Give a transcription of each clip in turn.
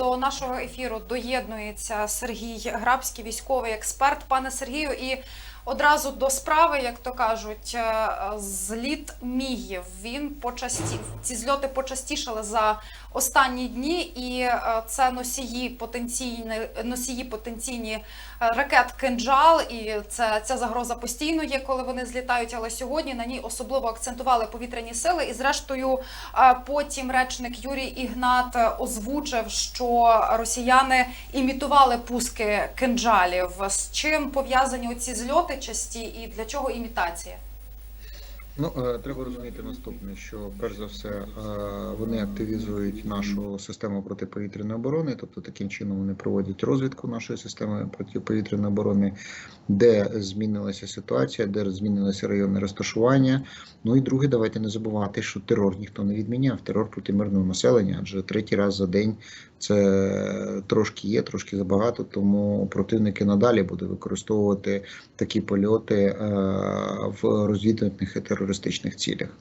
до нашого ефіру доєднується Сергій Грабський, військовий експерт. Пане Сергію, і одразу до справи, як то кажуть, е, зліт мігів. Він почасті ці зльоти почастішали за останні дні, і е, це носії потенційні носії потенційні е, ракет кинджал. І це ця загроза постійно є, коли вони злітають. Але сьогодні на ній особливо акцентували повітряні сили. І зрештою, потім речник Юрій Ігнат озвучив, що росіяни імітували пуски кинджалів. З чим пов'язані ці зльоти часті, і для чого імітація? Ну, е, треба розуміти наступне, що перш за все е, вони активізують нашу систему протиповітряної оборони, тобто таким чином вони проводять розвідку нашої системи протиповітряної оборони, де змінилася ситуація, де змінилося районне розташування. Ну і друге, давайте не забувати, що терор ніхто не відміняв. Терор проти мирного населення, адже третій раз за день це трошки є, трошки забагато. Тому противники надалі будуть використовувати такі польоти е, в розвідувальних і терористичних цілях.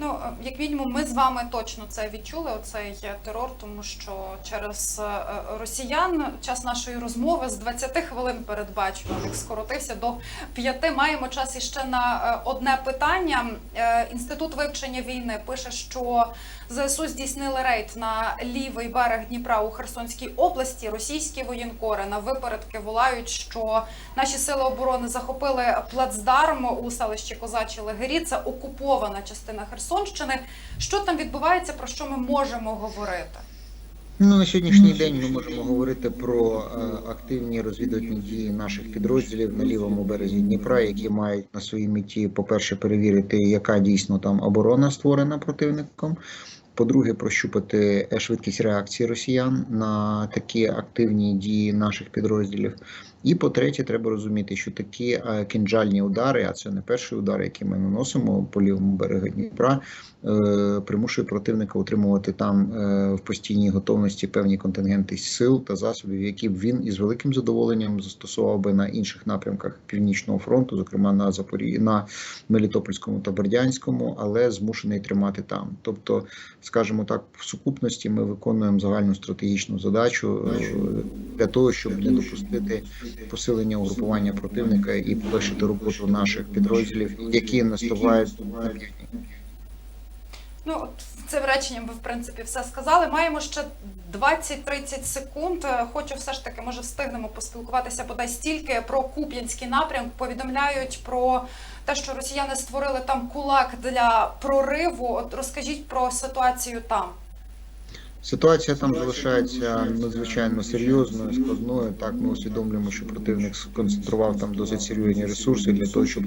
Ну, е, як мінімум, ми з вами точно це відчули. Оцей терор, тому що через е, росіян час нашої розмови з 20 хвилин передбачуваних скоротився до 5. Маємо час іще на е, одне питання. Е, Інститут вивчення війни пише, що ЗСУ здійснили рейд на лівий берег Дніпра у Херсонській області. Російські воєнкори на випередки волають, що наші сили оборони захопили плацдарм у селищі Козачі Легері. Це окупована частина Херсонщини. Що там відбувається? Про що ми можемо говорити? Ну на сьогоднішній день ми можемо говорити про е, активні розвідувальні дії наших підрозділів на лівому березі Дніпра, які мають на своїй меті, по-перше, перевірити, яка дійсно там оборона створена противником. По-друге, прощупати е, швидкість реакції росіян на такі активні дії наших підрозділів. І по-третє, треба розуміти, що такі е, кінжальні удари, а це не перший удар, який ми наносимо по лівому берегу Дніпра, е, примушує противника утримувати там в постійній готовності певні контингенти сил та засобів, які б він із великим задоволенням застосував би на інших напрямках Північного фронту, зокрема на Запорі... на Мелітопольському та Бердянському, але змушений тримати там. Тобто, скажімо так, в сукупності ми виконуємо загальну стратегічну задачу е, для того, щоб не допустити посилення угрупування противника і полегшити роботу наших підрозділів, які наступають на півдні. Ну, цим реченням ви в принципі все сказали. Маємо ще 20-30 секунд. Е, Хочу все ж таки, може, встигнемо поспілкуватися бодай стільки про Куп'янський напрямок. Повідомляють про те, що росіяни створили там кулак для прориву. От розкажіть про ситуацію там. Ситуація там залишається надзвичайно серйозною, складною. Так ми усвідомлюємо, що противник сконцентрував там досить серйозні ресурси для того, щоб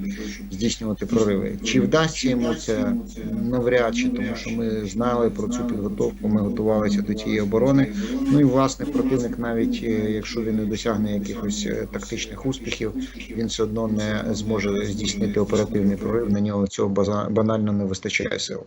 здійснювати прориви. Чи вдасться йому це навряд чи, тому що ми знали про цю підготовку. Ми готувалися до тієї оборони. Ну і власне противник, навіть е, якщо він не досягне якихось е, тактичних успіхів, він все одно не зможе здійснити оперативний прорив. На нього цього база- банально не вистачає сил.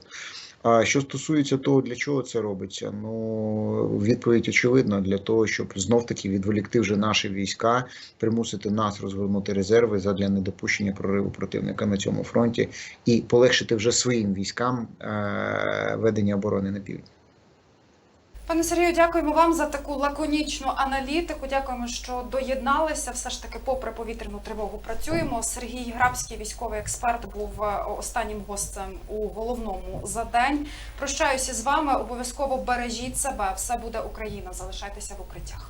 А що стосується того, для чого це робиться, ну відповідь очевидна для того, щоб знов таки відволікти вже наші війська, примусити нас розвернути резерви задля недопущення прориву противника на цьому фронті і полегшити вже своїм військам е- ведення оборони на півдні. Пане Сергію, дякуємо вам за таку лаконічну аналітику. Дякуємо, що доєдналися. Все ж таки, попри повітряну тривогу, працюємо. Сергій Грабський, військовий експерт, був е, останнім гостем у головному за день. Прощаюся з вами. Обов'язково бережіть себе. Все буде Україна. Залишайтеся в укриттях.